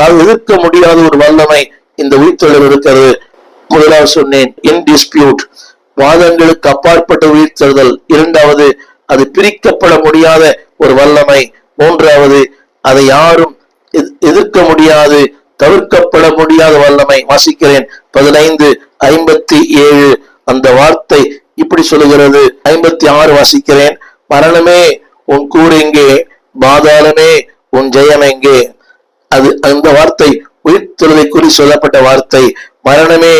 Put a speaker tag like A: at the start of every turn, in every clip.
A: யாரும் எதிர்க்க முடியாத ஒரு வல்லமை இந்த உயிர்த்தொழில் இருக்கிறது. முதலாவது சொன்னேன் இன்டிஸ்பியூட் வாதங்களுக்கு அப்பாற்பட்ட உயிர்த்தெழுதல் இரண்டாவது அது பிரிக்கப்பட முடியாத ஒரு வல்லமை. மூன்றாவது அதை யாரும் எதிர்க்க முடியாது தவிர்க்கப்பட முடியாத வல்லமை. வாசிக்கிறேன். பதினைந்து ஐம்பத்தி ஏழு. அந்த வார்த்தை இப்படி சொல்லுகிறது. ஐம்பத்தி ஆறு வாசிக்கிறேன். மரணமே உன் கூறு எங்கே? பாதாளமே உன் ஜெயம் எங்கே? அந்த வார்த்தை உயிர்த்தெழுதை குறி சொல்லப்பட்ட வார்த்தை. மரணமே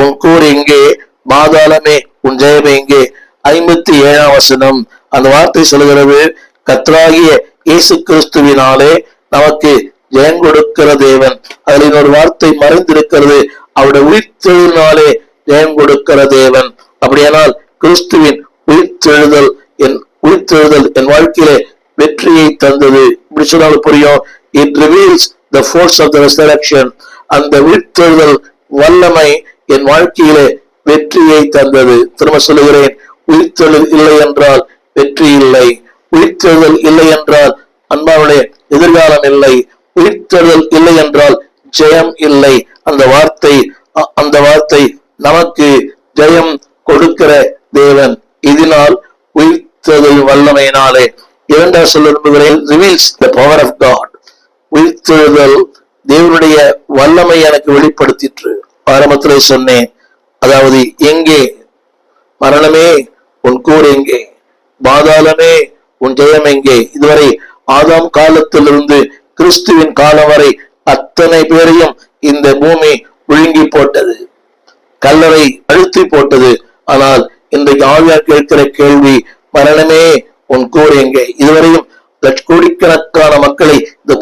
A: உன் கூர் எங்கே? மாதாளமே உன் ஜெயம் எங்கே? ஐம்பத்தி ஏழாம் வசனம். அந்த வார்த்தை சொல்கிறது கத்ராகிய இயேசு கிறிஸ்துவினாலே நமக்கு ஜெயம் கொடுக்கிற தேவன். அதில் இன்னொரு வார்த்தை மறைந்திருக்கிறது அவருடைய உயிர்த்தெழுதினாலே ஜெயம் கொடுக்கிற தேவன். அப்படியானால் கிறிஸ்துவின் உயிர்த்தெழுதல் என் உயிர்த்தெழுதல் என் வாழ்க்கையிலே வெற்றியை தந்தது. இப்படி சொன்னாலும் புரியும். It reveals the force of the resurrection அந்த உயிர்த்தெழுதல் வல்லமை என் வாழ்க்கையிலே வெற்றியை தந்தது. திரும்ப சொல்லுகிறேன் உயிர்த்தெழுதல் இல்லை என்றால் வெற்றி இல்லை. உயிர்த்தெழுதல் இல்லை என்றால் அன்பாவுடைய எதிர்காலம் இல்லை. உயிர்த்தெழுதல் இல்லை என்றால் ஜெயம் இல்லை. அந்த வார்த்தை அந்த வார்த்தை நமக்கு ஜெயம் கொடுக்கிற தேவன். இதனால் உயிர்த்தெழுதல் வல்லமையினாலே இரண்டாவது சொல்ல விரும்புகிறேன் reveals the power of God உயிர்த்தெழுதல் தேவனுடைய வல்லமை எனக்கு வெளிப்படுத்திற்று. ஆரம்பத்திலே சொன்னேன் அதாவது எங்கே? மரணமே உன் கூர் எங்கே? பாதாளமே உன் ஜெயம் எங்கே? இதுவரை ஆதாம் காலத்திலிருந்து கிறிஸ்துவின் காலம் வரை அத்தனை பேரையும் இந்த பூமி விழுங்கி போட்டது. கல்லறை அழுத்தி போட்டது. ஆனால் இன்றைக்கு ஆவியார் கேட்கிற கேள்வி மரணமே உன் கூர் எங்கே? இதுவரையும் லட்ச கோடிக்கணக்கான மக்களை இந்த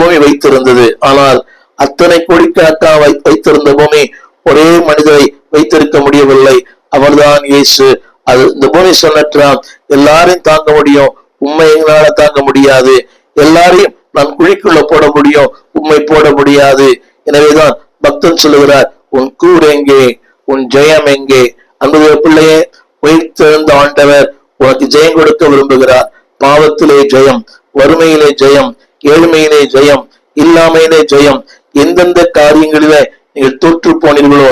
A: அத்தனை வைத்திருந்த பூமி ஒரே மனிதரை வைத்திருக்க முடியவில்லை. அவர்தான் இயேசு. அது இந்த பூமி சொன்னற்றாம் எல்லாரையும் தாங்க முடியும் உண்மை எங்களால தாங்க முடியாது. எல்லாரையும் நான் குழிக்குள்ள போட முடியும் உண்மை போட முடியாது. எனவேதான் பக்தன் சொல்லுகிறார் உன் கூர் எங்கே? உன் ஜெயம் எங்கே? அன்புடைய பிள்ளையே உயிர்த்தெழுந்த ஆண்டவர் உனக்கு ஜெயம் கொடுக்க விரும்புகிறார். பாவத்திலே ஜெயம் வறுமையிலே ஜெயம் ஏழ்மையிலே ஜெயம் இல்லாமையிலே ஜெயம் எந்தெந்த காரியங்களில நீங்கள் தோற்று போனீர்களோ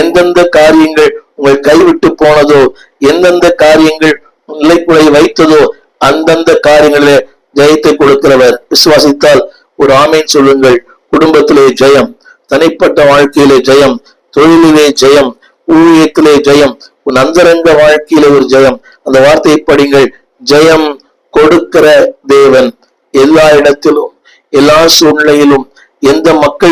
A: எந்தெந்த காரியங்கள் உங்கள் கைவிட்டு போனதோ எந்தெந்த காரியங்கள் நிலைக்குலை வைத்ததோ அந்தந்த காரியங்களிலே ஜெயத்தை கொடுக்கிறவர். விசுவாசித்தால் ஒரு ஆமேன் சொல்லுங்கள். குடும்பத்திலே ஜெயம் தனிப்பட்ட வாழ்க்கையிலே ஜெயம் தொழிலிலே ஜெயம் ஊழியத்திலே ஜெயம் உன் அந்தரங்க வாழ்க்கையிலே ஒரு ஜெயம். அந்த வார்த்தையை படிங்கள். ஜெயம் கொடுக்கிற தேவன் எல்லா இடத்திலும் எல்லா சூழ்நிலையிலும் எந்த மக்கள்